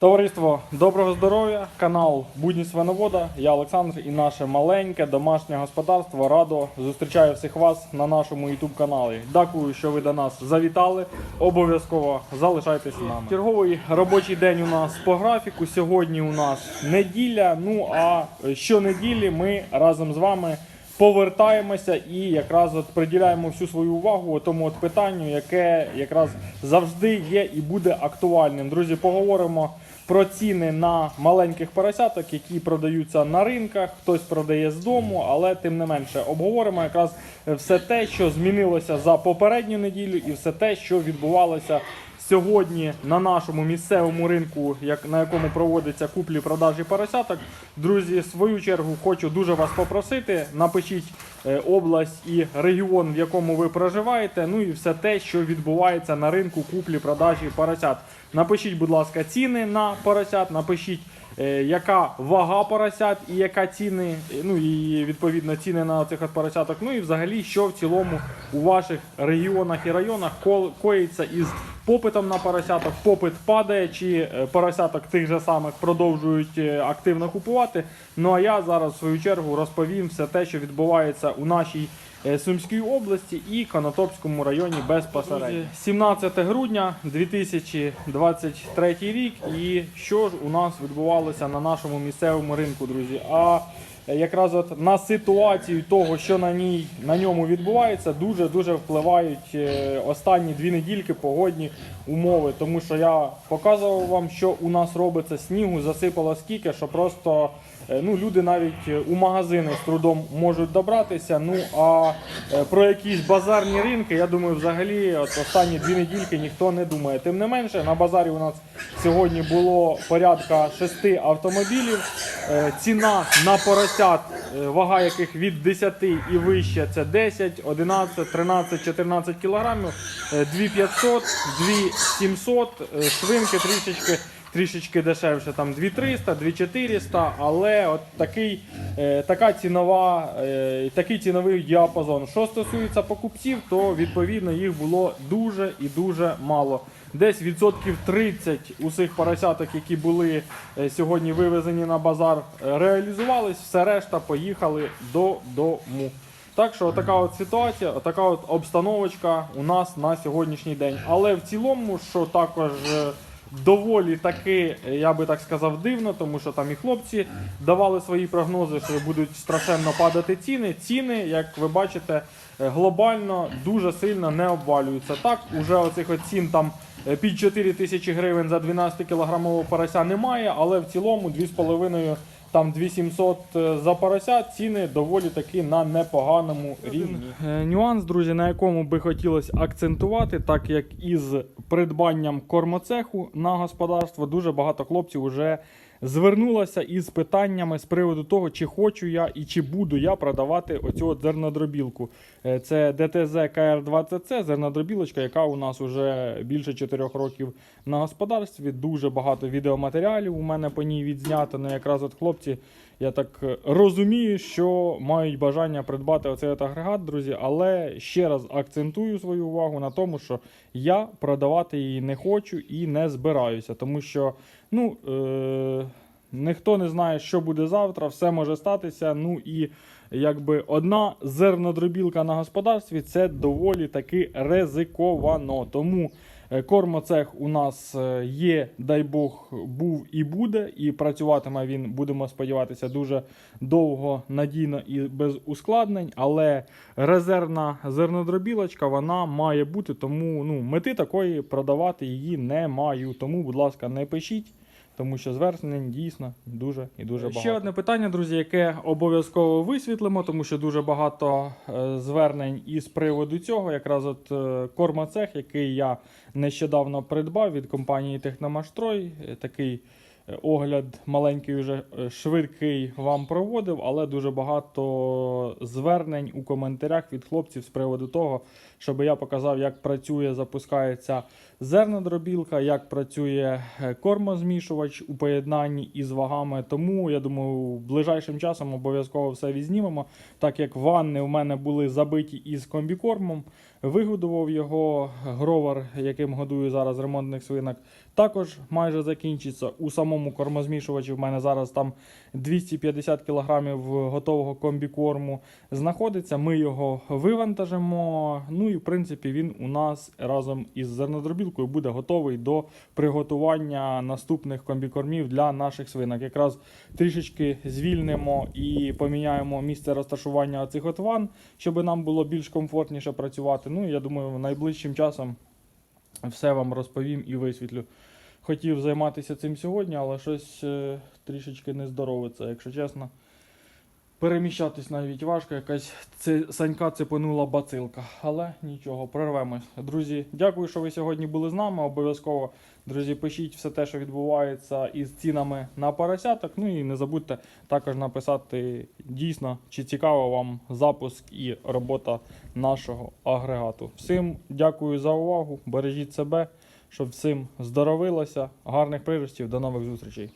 Товариство, доброго здоров'я! Канал Будні Свиновода. Я Олександр і наше маленьке домашнє господарство радо зустрічаю всіх вас на нашому YouTube каналі. Дякую, що ви до нас завітали. Обов'язково залишайтесь з нами. Черговий робочий день у нас по графіку. Сьогодні у нас неділя. Ну а щонеділі ми разом з вами повертаємося і якраз от приділяємо всю свою увагу тому от питанню, яке якраз завжди є і буде актуальним. Друзі, поговоримо про ціни на маленьких поросяток, які продаються на ринках. Хтось продає з дому, але тим не менше обговоримо якраз все те, що змінилося за попередню неділю, і все те, що відбувалося сьогодні на нашому місцевому ринку, як на якому проводиться куплі продажі поросяток. Друзі, в свою чергу хочу дуже вас попросити. Напишіть е, область і регіон, в якому ви проживаєте. Ну і все те, що відбувається на ринку куплі продажі поросят. Напишіть, будь ласка, ціни на поросят. Напишіть. Е, Яка вага поросят і яка ціни, е, ну і відповідно ціни на цих поросяток. Ну і взагалі, що в цілому у ваших регіонах і районах коїться із попитом на поросяток. Попит падає, чи е, поросяток тих же самих продовжують активно купувати. Ну а я зараз в свою чергу розповім все те, що відбувається у нашій Сумській області і Конотопському районі безпосередньо. 17 грудня 2023 рік. І що ж у нас відбувалося на нашому місцевому ринку, друзі? А е, якраз от на ситуацію того, що на ній на ньому відбувається, дуже дуже впливають е, останні дві недільки погодні умови. Тому що я показував вам, що у нас робиться снігу, засипало скільки, що просто е, ну люди навіть е, у магазини з трудом можуть добратися. Ну а про якісь базарні ринки, я думаю, взагалі от останні дві недільки ніхто не думає. Тим не менше, на базарі у нас сьогодні було порядка шести автомобілів. Ціна на поросяти 50, е, вага яких від 10 і вище це 10, 11, 13, 14 кілограмів, е, 2500, 2700, е, швинки, трішечки трішечки дешевше, там 2300, 2400, але от такий, е, така цінова, е, такий ціновий діапазон. Що стосується покупців, то відповідно їх було дуже і дуже мало. Десь відсотків 30 усіх поросяток, які були е, сьогодні вивезені на базар, реалізувались, все решта поїхали додому. Так що така от ситуація, така от обстановочка у нас на сьогоднішній день. Але в цілому, що також доволі таки, я би так сказав, дивно, тому що там і хлопці давали свої прогнози, що будуть страшенно падати ціни. Ціни, як ви бачите, е, глобально дуже сильно не обвалюються. Так, уже оцих цін там е, під 4 тисячі гривень за 12 кілограмового порося немає, але в цілому 2,5 там 2700 е, за порося, ціни доволі таки на непоганому рівні. Е, Нюанс, друзі, на якому би хотілося акцентувати, так як із придбанням кормоцеху на господарство дуже багато хлопців вже звернулося із питаннями з приводу того, чи хочу я і чи буду я продавати оцю зернодробілку. Е, Це ДТЗ КР-20С, зернодробілочка, яка у нас вже більше 4 років на господарстві. Дуже багато відеоматеріалів у мене по ній відзнято. Ну якраз от хлопці, я так е, розумію, що мають бажання придбати оцей агрегат, друзі. Але ще раз акцентую свою увагу на тому, що я продавати її не хочу і не збираюся, тому що ну. Е- Ніхто не знає, що буде завтра, все може статися. Ну і якби одна зернодробілка на господарстві це доволі таки ризиковано. Тому е, кормоцех у нас е, є, дай Бог, був і буде, і працюватиме він, будемо сподіватися, дуже довго, надійно і без ускладнень. Але резервна зернодробілочка вона має бути, тому ну, мети такої продавати її не маю. Тому, будь ласка, не пишіть. Тому що звернень дійсно дуже і дуже багато. Ще одне питання, друзі, яке обов'язково висвітлимо, тому що дуже багато е, звернень із приводу цього. Якраз от е, кормоцех, який я нещодавно придбав від компанії Техномаштрой. Е, Такий огляд маленький, вже е, швидкий вам проводив, але дуже багато звернень у коментарях від хлопців з приводу того, щоб я показав, як працює, запускається зернодробілка, як працює е, кормозмішувач у поєднанні із вагами. Тому я думаю, ближайшим часом обов'язково все відзнімемо. Так як ванни у мене були забиті із комбікормом, Вигодував його гровер, яким годую зараз ремонтних свинок, також майже закінчиться. У самому кормозмішувачі в мене зараз там 250 кг готового комбікорму знаходиться. Ми його вивантажимо. Ну і в принципі він у нас разом із зернодробілкою буде готовий до приготування наступних комбікормів для наших свинок. Якраз трішечки звільнимо і поміняємо місце розташування цих от ван, щоб нам було більш комфортніше працювати. Ну я думаю, найближчим часом все вам розповім і висвітлю. Хотів займатися цим сьогодні, але щось е, трішечки не здоровиться, якщо чесно. Переміщатись навіть важко, якась це, санька цепанула бацилка. Але нічого, прорвемось. Друзі, дякую, що ви сьогодні були з нами. Обов'язково, друзі, пишіть все те, що відбувається із цінами на поросяток. Ну і не забудьте також написати дійсно, чи цікаво вам запуск і робота нашого агрегату. Всім дякую за увагу. Бережіть себе, щоб всім здоровилося. Гарних приростів, до нових зустрічей.